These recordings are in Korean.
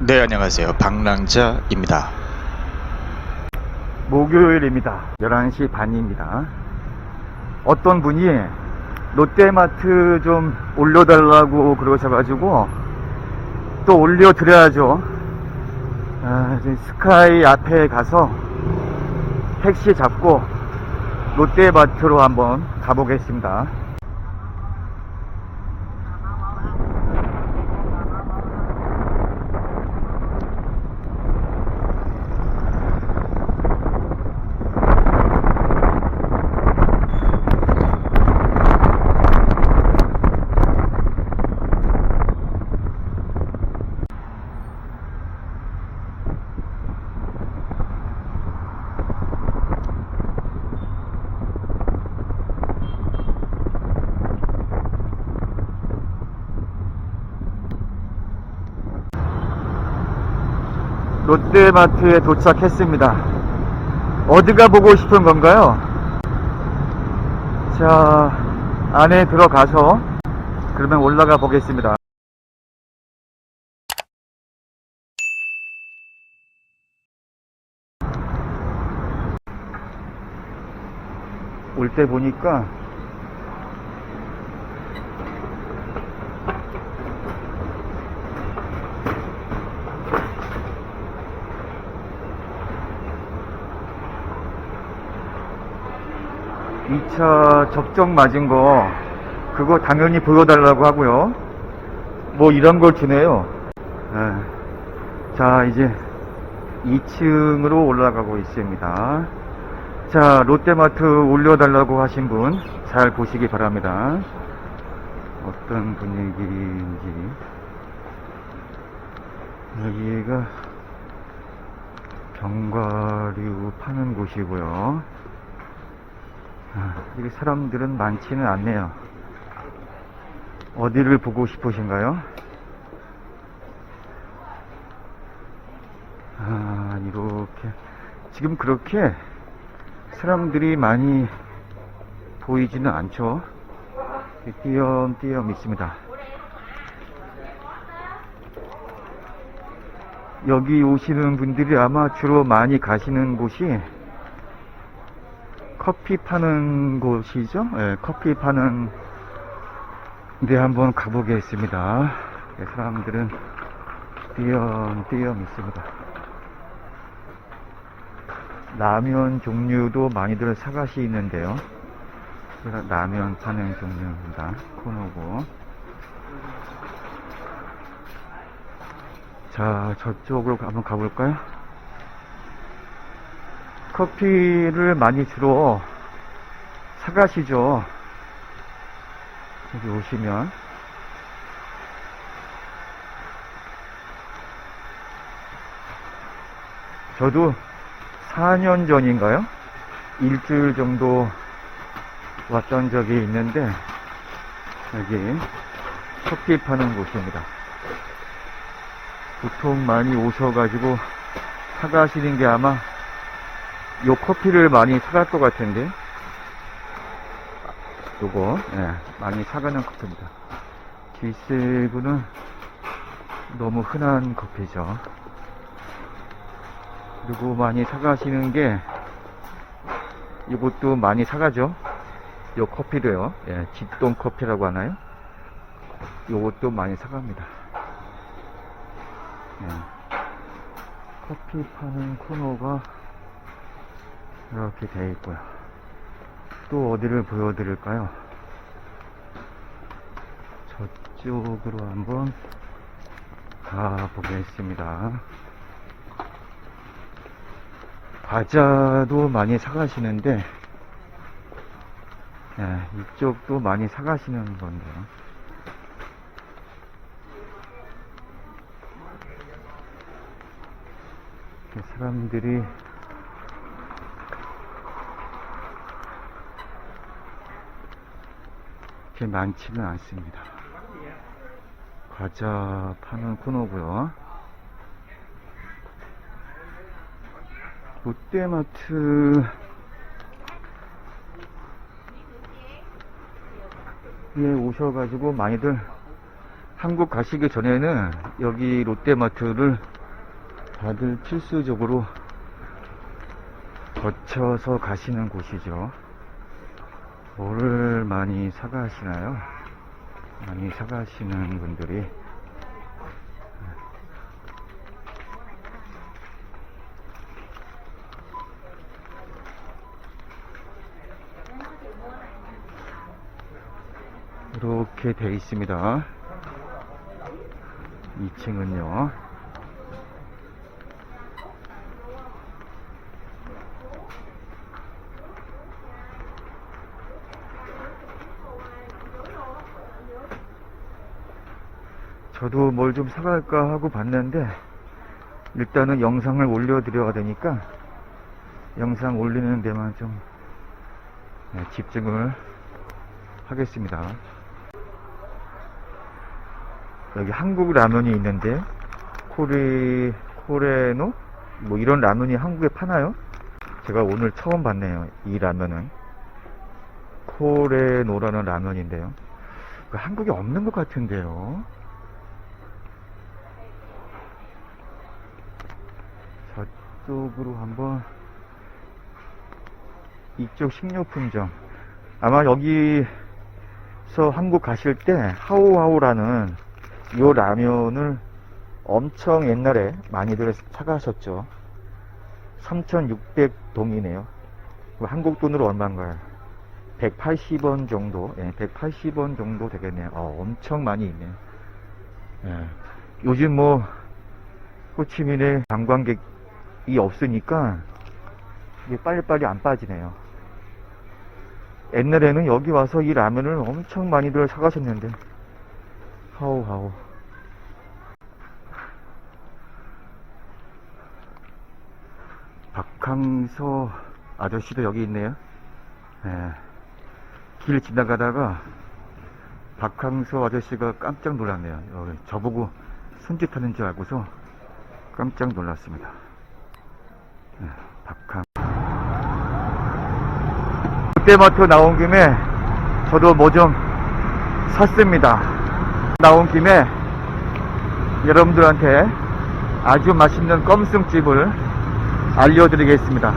네, 안녕하세요. 방랑자입니다. 목요일입니다. 11시 반입니다. 어떤 분이 롯데마트 좀 올려달라고 그러셔가지고 또 올려드려야죠. 아, 스카이 앞에 가서 택시 잡고 롯데마트로 한번 가보겠습니다. 롯데마트에 도착했습니다. 어디가 보고 싶은 건가요? 자, 안에 들어가서 그러면 올라가 보겠습니다. 올 때 보니까 이차 접종 맞은 거 그거 당연히 보여달라고 하고요. 뭐 이런 걸 주네요. 예. 자 이제 2층으로 올라가고 있습니다. 자 롯데마트 올려달라고 하신 분 잘 보시기 바랍니다. 어떤 분위기인지 여기가 견과류 파는 곳이고요. 아, 여기 사람들은 많지는 않네요. 어디를 보고 싶으신가요? 아, 이렇게. 지금 그렇게 사람들이 많이 보이지는 않죠. 띄엄띄엄 있습니다. 여기 오시는 분들이 아마 주로 많이 가시는 곳이 커피 파는 곳이죠. 예, 커피 파는 데 한번 가보겠습니다. 예, 사람들은 띄엄띄엄 있습니다. 라면 종류도 많이들 사가시는데요. 라면 파는 종류입니다. 코너고. 자, 저쪽으로 한번 가볼까요? 커피를 많이 주로 사가시죠. 여기 오시면. 저도 4년 전인가요? 일주일 정도 왔던 적이 있는데, 여기 커피 파는 곳입니다. 보통 많이 오셔가지고 사가시는 게 아마 요 커피를 많이 사갈 것 같은데. 요거 예, 많이 사가는 커피입니다. G7은 너무 흔한 커피죠. 그리고 많이 사가시는 게 이것도 많이 사가죠. 요 커피도요. 예, 집동 커피라고 하나요? 요것도 많이 사갑니다. 예. 커피 파는 코너가 이렇게 되어 있고요. 또 어디를 보여드릴까요? 저쪽으로 한번 가보겠습니다. 과자도 많이 사가시는데, 예, 이쪽도 많이 사가시는 건데요. 사람들이 그렇게 많지는 않습니다. 과자 파는 코너고요. 롯데마트 에 오셔가지고 많이들 한국 가시기 전에는 여기 롯데마트를 다들 필수적으로 거쳐서 가시는 곳이죠. 뭐를 많이 사가시나요? 많이 사가시는 분들이 이렇게 돼 있습니다. 2층은요. 저도 뭘 좀 사갈까 하고 봤는데 일단은 영상을 올려드려야 되니까 영상 올리는 데만 좀 네, 집중을 하겠습니다. 여기 한국 라면이 있는데 코리 코레노 뭐 이런 라면이 한국에 파나요? 제가 오늘 처음 봤네요. 이 라면은 코레노라는 라면인데요. 그 한국에 없는 것 같은데요. 저쪽으로 한번 이쪽 식료품점 아마 여기서 한국 가실 때 하오하오라는 요 라면을 엄청 옛날에 많이들 사가셨죠. 3600동이네요. 한국 돈으로 얼마인가요? 180원 정도? 예, 180원 정도 되겠네요. 어, 엄청 많이 있네요. 예. 요즘 뭐 호치민에 관광객 이 없으니까 이게 빨리빨리 안 빠지네요. 옛날에는 여기 와서 이 라면을 엄청 많이들 사가셨는데. 하오하오 박항서 아저씨도 여기 있네요. 예. 길 지나가다가 박항서 아저씨가 깜짝 놀랐네요. 저보고 손짓하는 줄 알고서 깜짝 놀랐습니다. 예, 박항 롯데마트 나온 김에 저도 뭐 좀 샀습니다. 나온 김에 여러분들한테 아주 맛있는 껌승집을 알려드리겠습니다.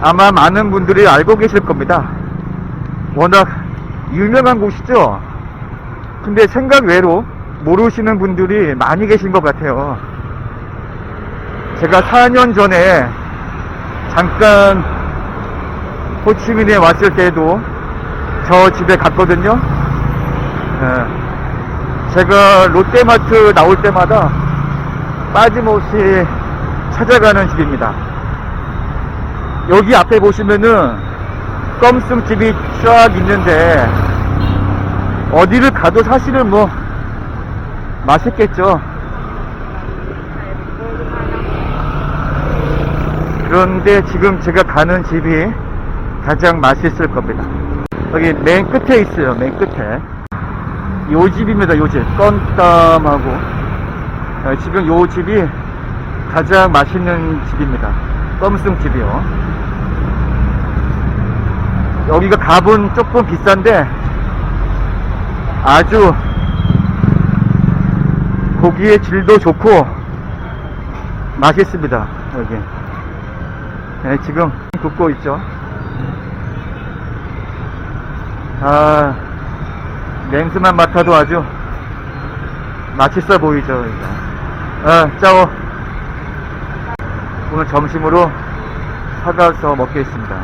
아마 많은 분들이 알고 계실 겁니다. 워낙 유명한 곳이죠. 근데 생각 외로 모르시는 분들이 많이 계신 것 같아요. 제가 4년 전에 잠깐 호치민에 왔을 때도 저 집에 갔거든요. 예. 제가 롯데마트 나올 때마다 빠짐없이 찾아가는 집입니다. 여기 앞에 보시면은 껌승집이 쫙 있는데 어디를 가도 사실은 뭐 맛있겠죠. 그런데 지금 제가 가는 집이 가장 맛있을 겁니다. 여기 맨 끝에 있어요. 맨 끝에. 요 집입니다. 요 집. 껌땀하고. 어, 지금 요 집이 가장 맛있는 집입니다. 껌승 집이요. 여기가 값은 조금 비싼데 아주 고기의 질도 좋고 맛있습니다. 여기. 네, 지금 굽고 있죠. 아, 냄새만 맡아도 아주 맛있어 보이죠. 아, 짜오. 오늘 점심으로 사가서 먹겠습니다.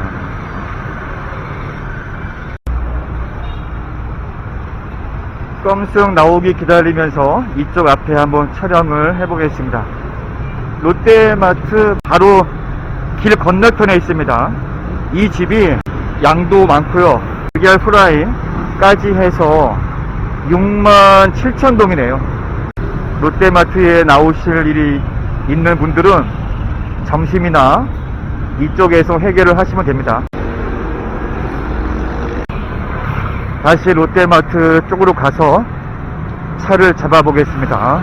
껌승 나오기 기다리면서 이쪽 앞에 한번 촬영을 해보겠습니다. 롯데마트 바로 길 건너편에 있습니다. 이 집이 양도 많고요. 달걀 프라이까지 해서 6만 7천 동이네요. 롯데마트에 나오실 일이 있는 분들은 점심이나 이쪽에서 해결을 하시면 됩니다. 다시 롯데마트 쪽으로 가서 차를 잡아 보겠습니다.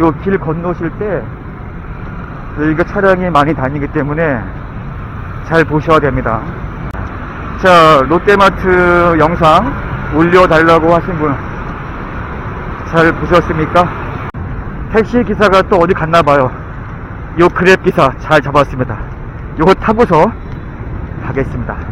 요 길 건너실 때 여기가 차량이 많이 다니기 때문에 잘 보셔야 됩니다. 자, 롯데마트 영상 올려달라고 하신 분 잘 보셨습니까? 택시 기사가 또 어디 갔나 봐요. 요 그랩 기사 잘 잡았습니다. 요거 타고서 가겠습니다.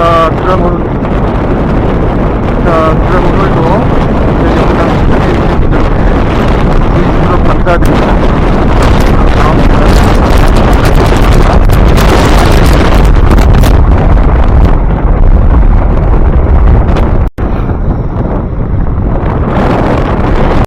啊这个不是